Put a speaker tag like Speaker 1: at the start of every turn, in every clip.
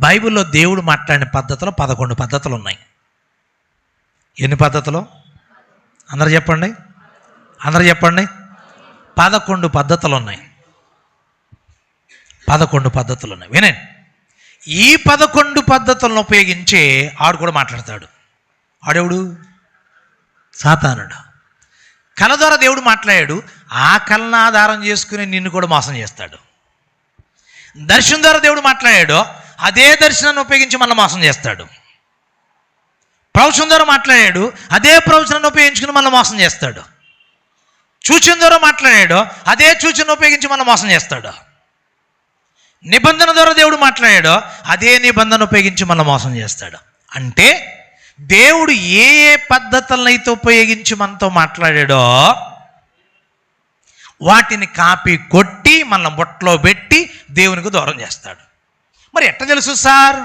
Speaker 1: బైబిల్లో దేవుడు మాట్లాడిన పద్ధతిలో పదకొండు పద్ధతులు ఉన్నాయి. ఎన్ని పద్ధతులు? అందరు చెప్పండి. అందరు చెప్పండి. పదకొండు పద్ధతులు ఉన్నాయి. పదకొండు పద్ధతులు ఉన్నాయి. వినండి. ఈ పదకొండు పద్ధతులను ఉపయోగించే ఆడు కూడా మాట్లాడతాడు. ఆడెవడు? సాతానుడు. కళ ద్వారా దేవుడు మాట్లాడాడు. ఆ కళను ఆధారం చేసుకుని నిన్ను కూడా మోసం చేస్తాడు. దర్శనం ద్వారా దేవుడు మాట్లాడాడు. అదే దర్శనాన్ని ఉపయోగించి మళ్ళీ మోసం చేస్తాడు. ప్రవచన ద్వారా మాట్లాడాడు అదే ప్రవచనాన్ని ఉపయోగించుకుని మళ్ళీ మోసం చేస్తాడు. చూచిన ద్వారా మాట్లాడాడు అదే సూచన ఉపయోగించి మళ్ళీ మోసం చేస్తాడు. నిబంధన ద్వారా దేవుడు మాట్లాడాడో అదే నిబంధన ఉపయోగించి మళ్ళీ మోసం చేస్తాడు. అంటే దేవుడు ఏ ఏ పద్ధతులనైతే ఉపయోగించి మనతో మాట్లాడాడో వాటిని కాపీ కొట్టి మన బొట్టలో పెట్టి దేవునికి దూరం చేస్తాడు. మరి ఎట్ట తెలుసు సార్?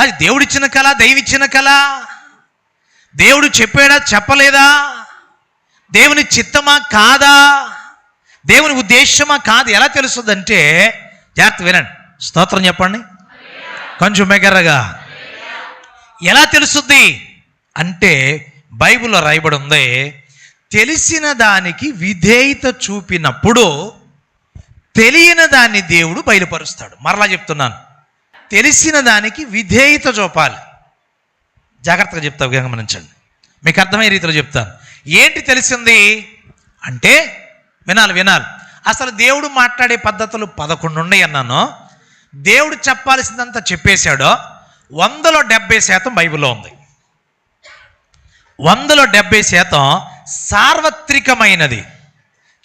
Speaker 1: అది దేవుడిచ్చిన కళ దైవిచ్చిన కళ. దేవుడు చెప్పాడా చెప్పలేదా? దేవుని చిత్తమా కాదా? దేవుని ఉద్దేశమా కాదు? ఎలా తెలుస్తుందంటే జాగ్రత్త వినండి. స్తోత్రం చెప్పండి. కొంచెం మెగర్రగా ఎలా తెలుస్తుంది? అంటే బైబిల్లో రాయబడి ఉంది తెలిసిన దానికి విధేయత చూపినప్పుడు తెలియని దాన్ని దేవుడు బయలుపరుస్తాడు. మరలా చెప్తున్నాను. తెలిసిన దానికి విధేయత చూపాలి. జాగ్రత్తగా చెప్తా గమనించండి మీకు అర్థమయ్యే రీతిలో చెప్తాను. ఏంటి తెలిసింది? అంటే వినాలి వినాలి. అసలు దేవుడు మాట్లాడే పద్ధతులు పదకొండు ఉన్నాయి అన్నాను. దేవుడు చెప్పాల్సిందంతా చెప్పేశాడో. వందలో డెబ్బై శాతం బైబిల్లో ఉంది. వందలో డెబ్బై శాతం సార్వత్రికమైనది.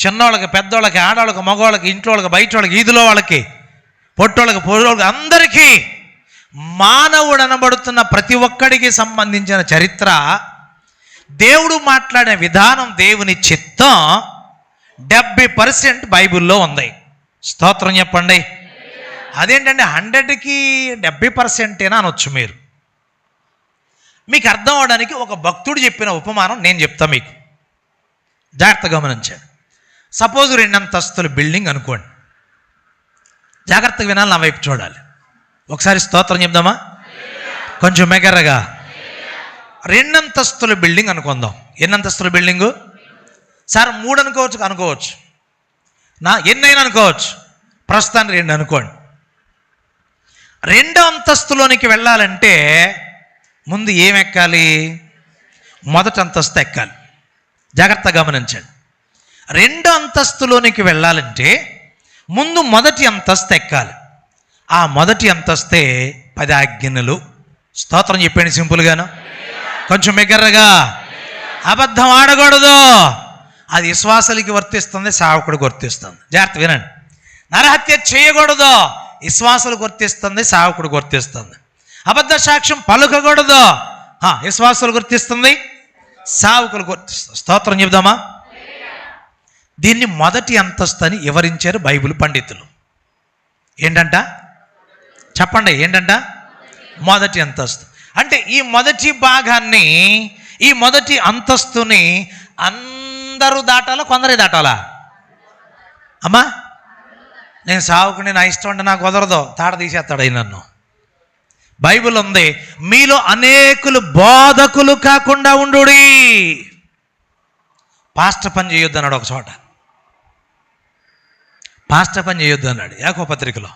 Speaker 1: చిన్నోళ్ళకి పెద్దోళ్ళకి ఆడవాళ్ళకి మగవాళ్ళకి ఇంట్లో వాళ్ళకి బయట వాళ్ళకి ఈదులో వాళ్ళకి పొట్టోళ్ళకి పొరోళ్ళకి అందరికీ మానవుడు అనబడుతున్న ప్రతి ఒక్కడికి సంబంధించిన చరిత్ర దేవుడు మాట్లాడే విధానం దేవుని చిత్తం డెబ్బై పర్సెంట్ బైబిల్లో ఉంది. స్తోత్రం చెప్పండి. అదేంటంటే హండ్రెడ్కి డెబ్బై పర్సెంటేనా అనొచ్చు మీరు. మీకు అర్థం అవడానికి ఒక భక్తుడు చెప్పిన ఉపమానం నేను చెప్తా మీకు. జాగ్రత్తగా గమనించండి. సపోజ్ రెండంతస్తుల బిల్డింగ్ అనుకోండి. జాగ్రత్తగా వినాలి నా వైపు చూడాలి. ఒకసారి స్తోత్రం చెప్దామా? కొంచెం మెగరగా రెండంతస్తుల బిల్డింగ్ అనుకుందాం. ఎన్నంతస్తుల బిల్డింగు? సార్ మూడు అనుకోవచ్చు అనుకోవచ్చు. నా ఎన్నైనా అనుకోవచ్చు. ప్రస్తుతానికి రెండు అనుకోండి. రెండో అంతస్తులోనికి వెళ్ళాలంటే ముందు ఏం ఎక్కాలి? మొదటి అంతస్తు ఎక్కాలి. జాగ్రత్తగా గమనించండి. రెండో అంతస్తులోనికి వెళ్ళాలంటే ముందు మొదటి అంతస్తు ఎక్కాలి. ఆ మొదటి అంతస్తే పది ఆజ్ఞలు. స్తోత్రం చెప్పండి సింపుల్గాను. కొంచెం ఎగర్రగా అబద్ధం ఆడకూడదు. అది విశ్వాసులకి వర్తిస్తుంది సావకుడికి వర్తిస్తుంది. జాగ్రత్త వినండి. నరహత్య చేయకూడదు. విశ్వాసులకు వర్తిస్తుంది సావకుడికి వర్తిస్తుంది. అబద్ధ సాక్ష్యం పలుకకూడదు. విశ్వాసులు గుర్తిస్తుంది సావుకులు గుర్తిస్తుంది స్తోత్రం చెబుదామా దీన్ని మొదటి అంతస్తు అని వివరించారు బైబిల్ పండితులు. ఏంటంట? చెప్పండి ఏంటంట? మొదటి అంతస్తు. అంటే ఈ మొదటి భాగాన్ని ఈ మొదటి అంతస్తుని అందరూ దాటాలా కొందరే దాటాలా? అమ్మా నేను సావుకుని నా ఇష్టం అంటే నాకు కుదరదు తాడ తీసేస్తాడు నన్ను. బైబిల్ ఉంది మీలో అనేకులు బోధకులు కాకుండా ఉండు పాస్టర్ పని చేయొద్దు అన్నాడు ఒక చోట. పాస్టర్ పని చేయొద్దు అన్నాడు యాకో పత్రికలో.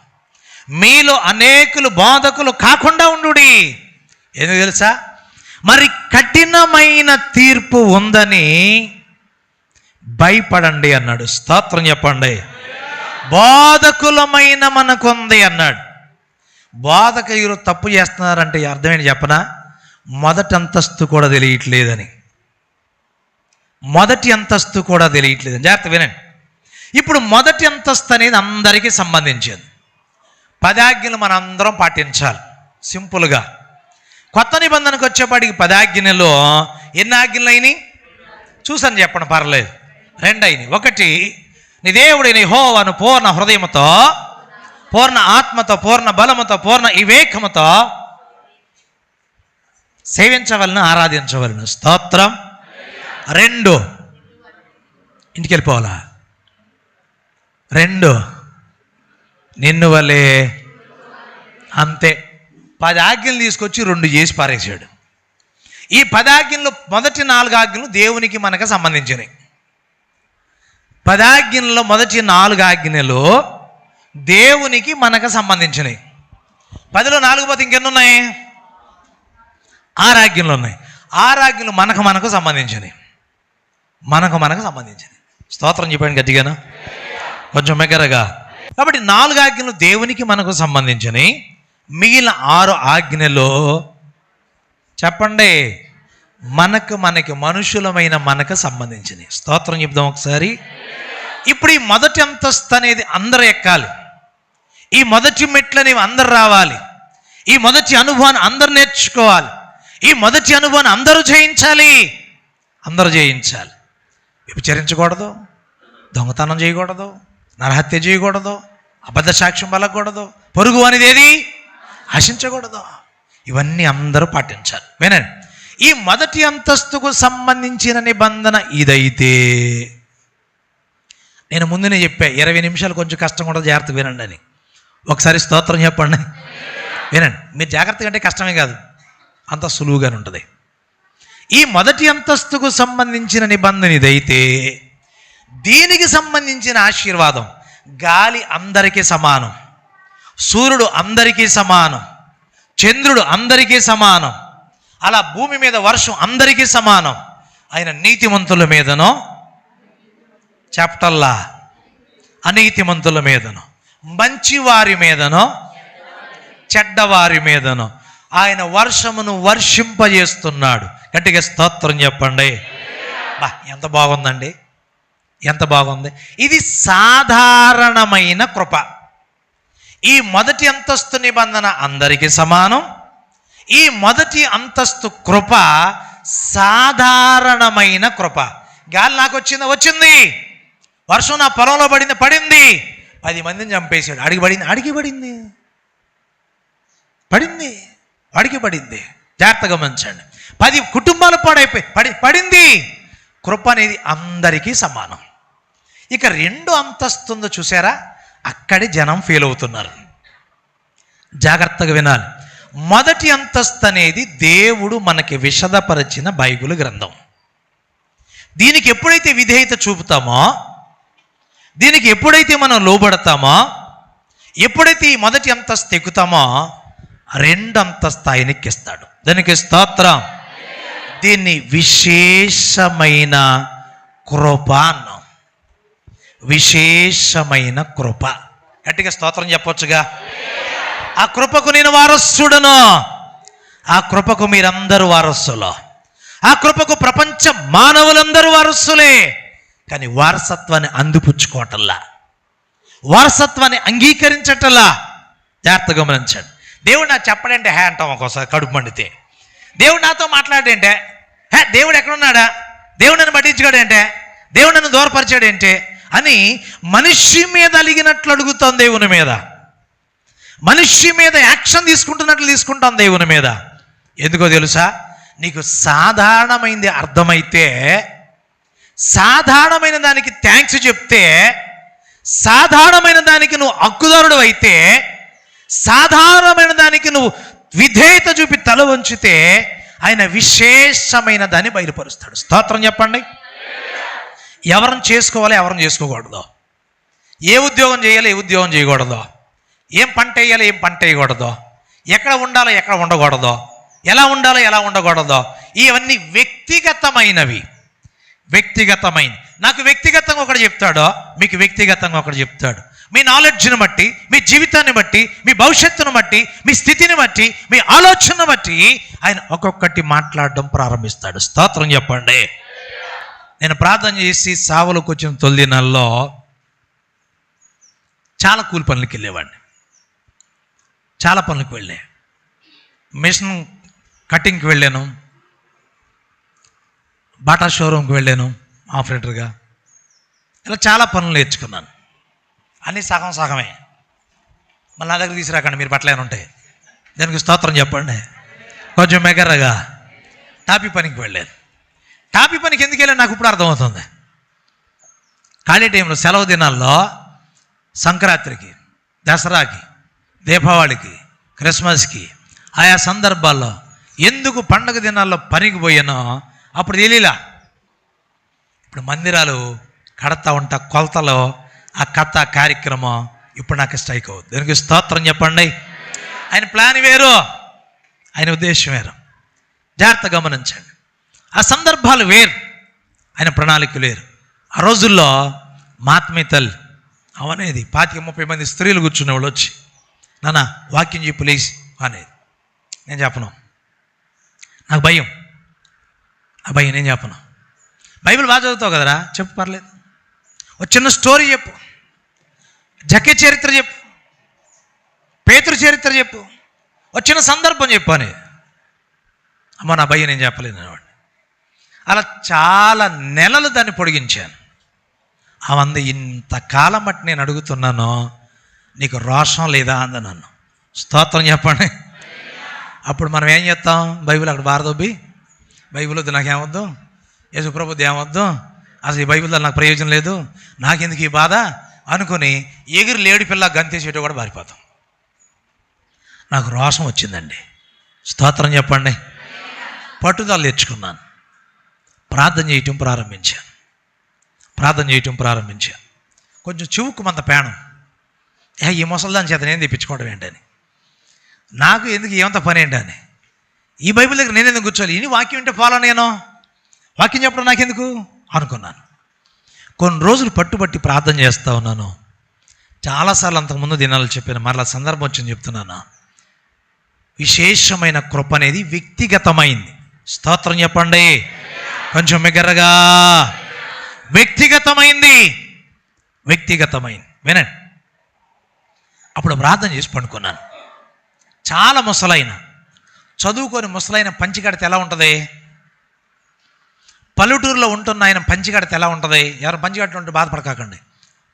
Speaker 1: మీలో అనేకులు బోధకులు కాకుండా ఉండు ఎందుకు తెలుసా? మరి కఠినమైన తీర్పు ఉందని భయపడండి అన్నాడు. స్తోత్రం చెప్పండి. బోధకులమైన మనకుంది అన్నాడు. బోధకులు తప్పు చేస్తున్నారంటే అర్థమేంటి చెప్పనా? మొదటి అంతస్తు కూడా తెలియట్లేదని. మొదటి అంతస్తు కూడా తెలియట్లేదని. జాగ్రత్త వినండి. ఇప్పుడు మొదటి అంతస్తు అనేది అందరికీ సంబంధించింది. పదాజ్ఞలు మనందరం పాటించాలి. సింపుల్గా. కొత్త నిబంధనకు వచ్చేపాటికి పదాజ్ఞలో ఎన్ని ఆజ్ఞలు అయినాయి? చూసాను చెప్పండి పర్లేదు. రెండు అయినాయి. ఒకటి నీ దేవుడిని హోవను పూర్ణ హృదయముతో పూర్ణ ఆత్మతో పూర్ణ బలముతో పూర్ణ వివేకముతో సేవించవలను ఆరాధించవలను. స్తోత్రం. రెండు. ఇంటికి వెళ్ళిపోవాలా రెండు. నిన్ను వలే అంతే. పది ఆజ్ఞలు తీసుకొచ్చి రెండు చేసి పారేశాడు. ఈ పది ఆజ్ఞలు మొదటి నాలుగు ఆజ్ఞలు దేవునికి మనకు సంబంధించినవి. పదాజ్ఞల్లో మొదటి నాలుగు ఆజ్ఞలు దేవునికి మనకు సంబంధించినవి. పదిలో నాలుగు పోతే ఇంకెన్నున్నాయి? ఉన్నాయి ఉన్నాయి. ఆరు మనకు మనకు సంబంధించినవి. మనకు మనకు సంబంధించినవి. స్తోత్రం చెప్పాను గట్టిగానా. కొంచెం మెగరగా కాబట్టి నాలుగు ఆజ్ఞలు దేవునికి మనకు సంబంధించినవి. మిగిలిన ఆరు ఆజ్ఞలో చెప్పండి. మనకు మనకి మనుషులమైన మనకు సంబంధించినవి. స్తోత్రం చెప్దాం ఒకసారి. ఇప్పుడు ఈ మొదటి అంతస్తు అనేది అందరు ఎక్కాలి. ఈ మొదటి మెట్లు అనేవి అందరు రావాలి. ఈ మొదటి అనుభవాన్ని అందరు నేర్చుకోవాలి. ఈ మొదటి అనుభవాన్ని అందరూ జయించాలి. అందరూ జయించాలి. వ్యభిచరించకూడదు దొంగతనం చేయకూడదు. నరహత్య చేయకూడదు అబద్ధ సాక్ష్యం పలకూడదు పొరుగు అనేది ఏది? ఆశించకూడదు. ఇవన్నీ అందరూ పాటించాలి. వినండి. ఈ మొదటి అంతస్తుకు సంబంధించిన నిబంధన ఇదైతే నేను ముందునే చెప్పా ఇరవై నిమిషాలు కొంచెం కష్టం కూడా జాగ్రత్త వినండి అని. ఒకసారి స్తోత్రం చెప్పండి. వినండి. మీరు జాగ్రత్తగా అంటే కష్టమే కాదు. అంత సులువుగానే ఉంటుంది. ఈ మొదటి అంతస్తుకు సంబంధించిన నిబంధన ఇదైతే దీనికి సంబంధించిన ఆశీర్వాదం గాలి అందరికీ సమానం సూర్యుడు అందరికీ సమానం చంద్రుడు అందరికీ సమానం అలా భూమి మీద వర్షం అందరికీ సమానం ఆయన నీతిమంతుల మీదనో చెప్పటల్లా అనీతిమంతుల మీదనో మంచివారి మీదనో చెడ్డవారి మీదనో ఆయన వర్షమును వర్షింపజేస్తున్నాడు. గట్టిగా స్తోత్రం చెప్పండి. బా ఎంత బాగుందండి. ఎంత బాగుంది? ఇది సాధారణమైన కృప. ఈ మొదటి అంతస్తు నిబంధన అందరికీ సమానం. ఈ మొదటి అంతస్తు కృప సాధారణమైన కృప. గాలి నాకు వచ్చింది? వచ్చింది. వర్షం నా పొలంలో పడింది పడింది. పది మందిని చంపేశాడు. అడిగి పడింది అడిగి పడింది. పడింది అడిగి పడింది. జాగ్రత్తగా గమనించండి. పది కుటుంబాలు పాడైపోయి పడి పడింది. కృప అనేది అందరికీ సమానం. ఇక రెండు అంతస్తుందో చూసారా అక్కడే జనం ఫెయిల్ అవుతున్నారు. జాగ్రత్తగా వినాలి. మొదటి అంతస్తు అనేది దేవుడు మనకి విషదపరిచిన బైబిల్ గ్రంథం. దీనికి ఎప్పుడైతే విధేయత చూపుతామో దీనికి ఎప్పుడైతే మనం లోబడతామో ఎప్పుడైతే ఈ మొదటి అంతస్తు ఎక్కుతామో రెండు అంతస్తు ఆయనకి ఎక్కిస్తాడు దానికి స్తోత్రం? దీన్ని విశేషమైన కృప అన్నాం. విశేషమైన కృప. గట్టిగా స్తోత్రం చెప్పొచ్చుగా. ఆ కృపకు నేను వారసుడను. ఆ కృపకు మీరందరూ వారసులు. ఆ కృపకు ప్రపంచ మానవులందరూ వారసులే. కానీ వారసత్వాన్ని అందిపుచ్చుకోవటంలా. వారసత్వాన్ని అంగీకరించటంలా. జాగ్రత్త గమనించండి. దేవుడు నాకు చెప్పడంటే హే అంటాం ఒక్కోసారి కడుపు మండితే. దేవుడు నాతో మాట్లాడంటే హే దేవుడు ఎక్కడున్నాడా? దేవుడు నన్ను పట్టించుకోడంటే దేవుడు నన్ను దూరపరిచాడేంటే అని మనిషి మీద అలిగినట్లు అడుగుతాం దేవుని మీద. మనిషి మీద యాక్షన్ తీసుకుంటున్నట్లు తీసుకుంటాం దేవుని మీద. ఎందుకో తెలుసా? నీకు సాధారణమైంది అర్థమైతే సాధారణమైన దానికి థ్యాంక్స్ చెప్తే సాధారణమైన దానికి నువ్వు హక్కుదారుడు అయితే సాధారణమైన దానికి నువ్వు విధేయత చూపి తల వంచితే ఆయన విశేషమైన దాన్ని బయలుపరుస్తాడు. స్తోత్రం చెప్పండి. ఎవరిని చేసుకోవాలి ఎవరిని చేసుకోకూడదు. ఏ ఉద్యోగం చేయాలి ఏ ఉద్యోగం చేయకూడదు. ఏం పంట వేయాలి ఏం పంట వేయకూడదు. ఎక్కడ ఉండాలో ఎక్కడ ఉండకూడదు. ఎలా ఉండాలో ఎలా ఉండకూడదు. ఇవన్నీ వ్యక్తిగతమైనవి. వ్యక్తిగతమైన. నాకు వ్యక్తిగతంగా ఒకటి చెప్తాడో మీకు వ్యక్తిగతంగా ఒకటి చెప్తాడు. మీ నాలెడ్జ్ని బట్టి మీ జీవితాన్ని బట్టి మీ భవిష్యత్తును బట్టి మీ స్థితిని బట్టి మీ ఆలోచనను బట్టి ఆయన ఒక్కొక్కటి మాట్లాడడం ప్రారంభిస్తాడు. స్తోత్రం చెప్పండి. నేను ప్రార్థన చేసి సావలోకి వచ్చిన తొలి నెలలో చాలా కూలి పనులకి వెళ్ళేవాడిని. చాలా పనులకు వెళ్ళే. మిషన్ కటింగ్కి వెళ్ళాను. బాటా షోరూమ్కి వెళ్ళాను ఆపరేటర్గా. ఇలా చాలా పనులు నేర్చుకున్నాను. అన్నీ సగం సగమే. మళ్ళీ నా దగ్గర తీసుకురాకండి మీరు బట్టలు ఉంటాయి దానికి స్తోత్రం చెప్పండి. కొంచెం మెగర్రగా. టాపీ పనికి వెళ్ళాను. టాపీ పనికి ఎందుకు వెళ్ళాను నాకు ఇప్పుడు అర్థమవుతుంది. ఖాళీ టైంలో సెలవు దినాల్లో సంక్రాంతికి దసరాకి దీపావళికి క్రిస్మస్కి ఆయా సందర్భాల్లో ఎందుకు పండగ దినాల్లో పనికి పోయానో అప్పుడు తెలియలా ఇప్పుడు మందిరాలు కడతా ఉంటా కొలతలో ఆ కథ కార్యక్రమం ఇప్పుడు నాకు స్ట్రైక్ అవుతుంది దానికి స్తోత్రం చెప్పండి. ఆయన ప్లాన్ వేరు. ఆయన ఉద్దేశం వేరు. జాగ్రత్త గమనించండి. ఆ సందర్భాలు వేరు. ఆయన ప్రణాళిక లేరు ఆ రోజుల్లో మాత్మీ తల్లి అవనేది. పాతిక ముప్పై మంది స్త్రీలు కూర్చునే వాళ్ళు వచ్చి నాన్న వాక్యం చెప్పు లేచి అనేది. నేను చెప్పను. నాకు భయం. ఆ భయం నేను చెప్పను. బైబిల్ బాగా చదువుతావు కదరా? చెప్పు పర్లేదు. ఒక చిన్న స్టోరీ చెప్పు. జకే చరిత్ర చెప్పు. పేతురు చరిత్ర చెప్పు. వచ్చిన సందర్భం చెప్పు అని అమ్మ నా భయం నేను చెప్పలేను అనేవాడు అలా చాలా నెలలు దాన్ని పొడిగించాను. అవంద ఇంతకాలం బట్టి నేను అడుగుతున్నాను నీకు రోషం లేదా అంది నన్ను. స్తోత్రం చెప్పండి. అప్పుడు మనం ఏం చేస్తాం? బైబిల్ అక్కడ బారదొబ్బి. బైబిల్ వద్దు నాకేమొద్దు. యేసుప్రభుది ఏమొద్దు. అసలు ఈ బైబిల్ నాకు ప్రయోజనం లేదు. నాకెందుకు ఈ బాధ? అనుకుని ఎగిరి లేడి పిల్ల గంతేసేటో కూడా పారిపోతాం నాకు రోషం వచ్చిందండి. స్తోత్రం చెప్పండి. పట్టుదల తెచ్చుకున్నాను ప్రార్థన చేయటం ప్రారంభించాను. ప్రార్థన చేయటం ప్రారంభించాను. కొంచెం చివుకు మంత పేణం. ఏ ఈ ముసలిదాని చేత నేను తెప్పించుకోవడం ఏంటని? నాకు ఎందుకు ఏమంత పని ఏంటని? ఈ బైబిల్ దగ్గర నేను ఎందుకు కూర్చోవాలి? ఇని వాక్యం ఉంటే ఫాలో నేను. వాక్యం చెప్పడం నాకెందుకు? అనుకున్నాను. కొన్ని రోజులు పట్టుబట్టి ప్రార్థన చేస్తూ ఉన్నాను. చాలాసార్లు అంతకుముందు దినాలు చెప్పాను. మరలా సందర్భం వచ్చింది చెప్తున్నాను. విశేషమైన కృప అనేది వ్యక్తిగతమైంది. స్తోత్రం చెప్పండి. కొంచెం మిగరగా వ్యక్తిగతమైంది. వ్యక్తిగతమైంది. వినండి. అప్పుడు ప్రార్థన చేసి పండుకున్నాను. చాలా ముసలైన. చదువుకొని ముసలైన పంచి ఎలా ఉంటుంది? పల్లెటూరులో ఉంటున్న ఆయన పంచి ఎలా ఉంటుంది? ఎవరు పంచి ఉంటే బాధపడకాకండి.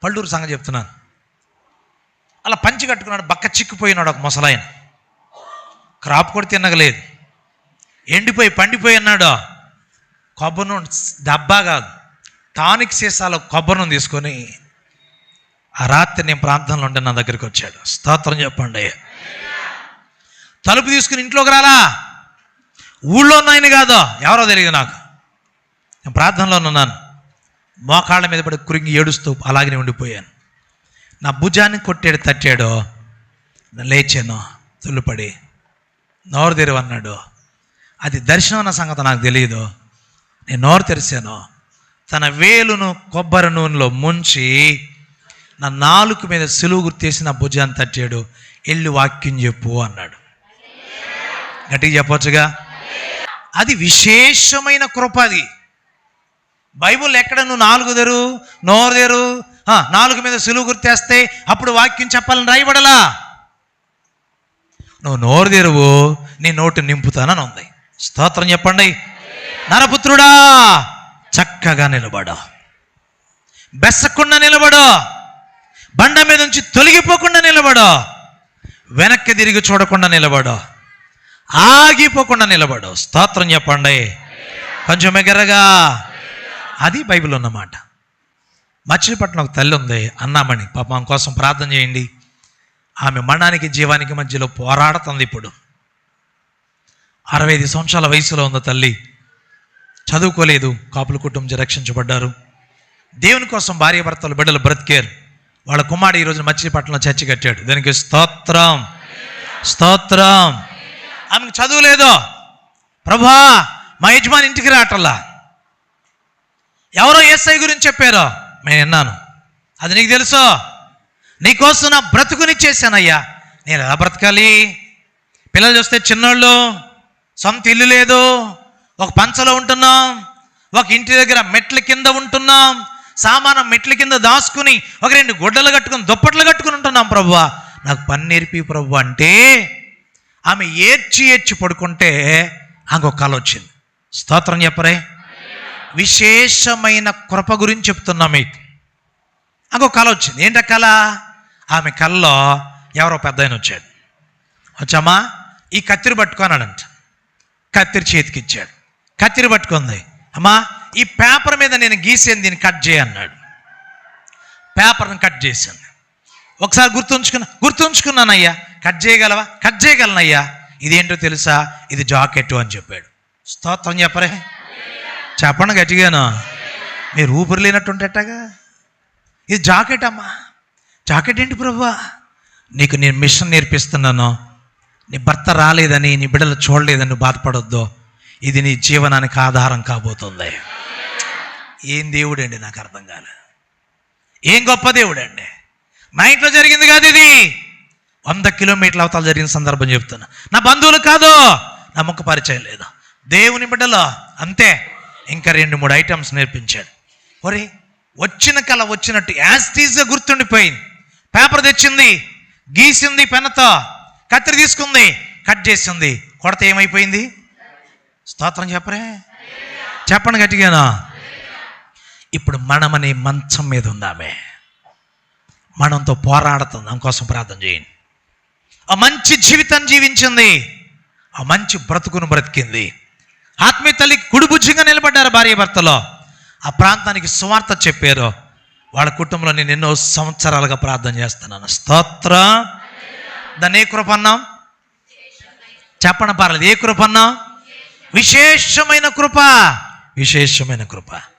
Speaker 1: పల్లెటూరు సంగతి చెప్తున్నాను. అలా పంచి కట్టుకున్నాడు బక్క చిక్కిపోయినాడు ఒక ముసలాయన క్రాప్ కూడా తినగలేదు. ఎండిపోయి పండిపోయి అన్నాడు. కొబ్బరి డబ్బా కాదు. టానిక్ సీసాలో కొబ్బరి నూనె తీసుకొని ఆ రాత్రి నేను ప్రాంతంలో ఉంటే నా దగ్గరికి వచ్చాడు. స్తోత్రం చెప్పండి తలుపు తీసుకుని ఇంట్లోకి రాలా? ఊళ్ళో ఉన్నాయని కాదు? ఎవరో తెలియదు నాకు. నేను ప్రార్థనలో ఉన్నాను. మోకాళ్ళ మీద పడి కురింగి ఏడుస్తూ అలాగనే ఉండిపోయాను. నా భుజాన్ని కొట్టాడు తట్టాడు. లేచాను. తుల్లుపడి నోరు తెరవన్నాడు. అది దర్శనం అన్న సంగతి నాకు తెలియదు. నేను నోరు తెరిచాను. తన వేలును కొబ్బరి నూనెలో ముంచి నా నాలుగు మీద సిలువు గుర్తేసి నా భుజాన్ని తట్టాడు. వెళ్ళి వాక్యం చెప్పు అన్నాడు. గట్టిగా చెప్పొచ్చుగా? అది విశేషమైన కృప అది. బైబుల్ ఎక్కడ నువ్వు నాలుగు తెరు నోరు తెరు? నాలుగు మీద సులువు గుర్తేస్తే అప్పుడు వాక్యం చెప్పాలని రాయబడలా? నువ్వు నోరు తెరువు నీ నోటు నింపుతానని ఉంది. స్తోత్రం చెప్పండి. నరపుత్రుడా చక్కగా నిలబడు. బెస్సకుండా నిలబడు. బండ మీద నుంచి తొలగిపోకుండా నిలబడు. వెనక్కి తిరిగి చూడకుండా నిలబడు. ఆగిపోకుండా నిలబడు. స్తోత్రం చెప్పండి. కొంచెం ఎగరగా. అది బైబిల్ ఉన్నమాట. మచిలీపట్నం ఒక తల్లి ఉంది అన్నామణి. పాపం కోసం ప్రార్థన చేయండి. ఆమె మరణానికి జీవానికి మధ్యలో పోరాడుతుంది ఇప్పుడు. అరవై ఐదు సంవత్సరాల వయసులో ఉన్న తల్లి. చదువుకోలేదు కాపుల కుటుంబం రక్షించబడ్డారు. దేవుని కోసం భార్య భర్తలు బిడ్డలు బ్రతికారు. వాళ్ళ కుమారుడు ఈరోజు మచిలీపట్నంలో చర్చి కట్టాడు. దానికి స్తోత్రం. స్తోత్రం. ఆమెకు చదువులేదో ప్రభా మా యజమాని ఇంటికి రావటల్లా ఎవరో ఎస్ఐ గురించి చెప్పారో? నేను విన్నాను. అది నీకు తెలుసు? నీకోసం నా బ్రతుకునిచ్చేసానయ్యా నేను ఎలా బ్రతకాలి? పిల్లలు చూస్తే చిన్నోళ్ళు సొంత ఇల్లు లేదు. ఒక పంచలో ఉంటున్నాం ఒక ఇంటి దగ్గర మెట్ల కింద ఉంటున్నాం సామానం మెట్ల కింద దాచుకుని ఒక రెండు గుడ్డలు కట్టుకుని దుప్పట్లు కట్టుకుని ఉంటున్నాం ప్రభు నాకు పని నేర్పి ప్రభు అంటే ఆమె ఏడ్చి ఏడ్చి పడుకుంటే ఆమెకు ఒక కళ వచ్చింది. స్తోత్రం చెప్పరే? విశేషమైన కృప గురించి చెప్తున్నా మీకు. నాకు కళ వచ్చింది. ఏంట కళ ఆమె కళ్ళలో ఎవరో పెద్ద ఆయన వచ్చాడు. వచ్చామా? ఈ కత్తిరి పట్టుకోనాడంట కత్తిరి చేతికి ఇచ్చాడు. కత్తిరి పట్టుకుంది. అమ్మా ఈ పేపర్ మీద నేను గీసాను దీన్ని కట్ చేయన్నాడు పేపర్ని కట్ చేశాను ఒకసారి గుర్తుంచుకున్నా గుర్తుంచుకున్నానయ్యా. కట్ చేయగలవా? కట్ చేయగలనయ్యా. ఇదేంటో తెలుసా? ఇది జాకెట్ అని చెప్పాడు. స్తోత్రం చెప్పరే. చెప్పండి గట్టిగాను. మీరు ఊపిరి లేనట్టుంటేటగా ఇది జాకెట్ అమ్మా. జాకెట్ ఏంటి ప్రభువా? నీకు నేను మిషన్ నేర్పిస్తున్నాను. నీ భర్త రాలేదని నీ బిడ్డలు చూడలేదని నువ్వు బాధపడొద్దు. ఇది నీ జీవనానికి ఆధారం కాబోతుంది. ఏం దేవుడండి నాకు అర్థం కాలే. ఏం గొప్ప దేవుడండి. మా ఇంట్లో జరిగింది కాదు ఇది. వంద కిలోమీటర్ల అవతల జరిగిన సందర్భం చెప్తున్నా. నా బంధువులు కాదు. నా ముఖ పరిచయం లేదు. దేవుని బిడ్డలో అంతే. ఇంకా రెండు మూడు ఐటమ్స్ నేర్పించాడు. ఒరే వచ్చిన కళ వచ్చినట్టు యాస్టీజ్గా గుర్తుండిపోయింది. పేపర్ తెచ్చింది గీసింది పెన్నతో కత్తిరి తీసుకుంది కట్ చేసింది. కొడత ఏమైపోయింది? స్తోత్రం చెప్పరే? చెప్పండి గట్టిగానా? ఇప్పుడు మనమనే మంచం మీద ఉందామే. మనంతో పోరాడుతుంది దాని కోసం ప్రార్థన చేయండి. ఆ మంచి జీవితాన్ని జీవించింది ఆ మంచి బ్రతుకును బ్రతికింది. ఆత్మీయ తల్లి కుడిబుజ్జిగా నిలబడ్డారు భార్య భర్తలో. ఆ ప్రాంతానికి సువార్త చెప్పారు. వాళ్ళ కుటుంబంలో నేను ఎన్నో సంవత్సరాలుగా ప్రార్థన చేస్తున్నాను. స్తోత్ర. దాన్ని ఏ కృపన్నాం చెప్పడం పర్లేదు. ఏ కృపన్నాం విశేషమైన కృప. విశేషమైన కృప.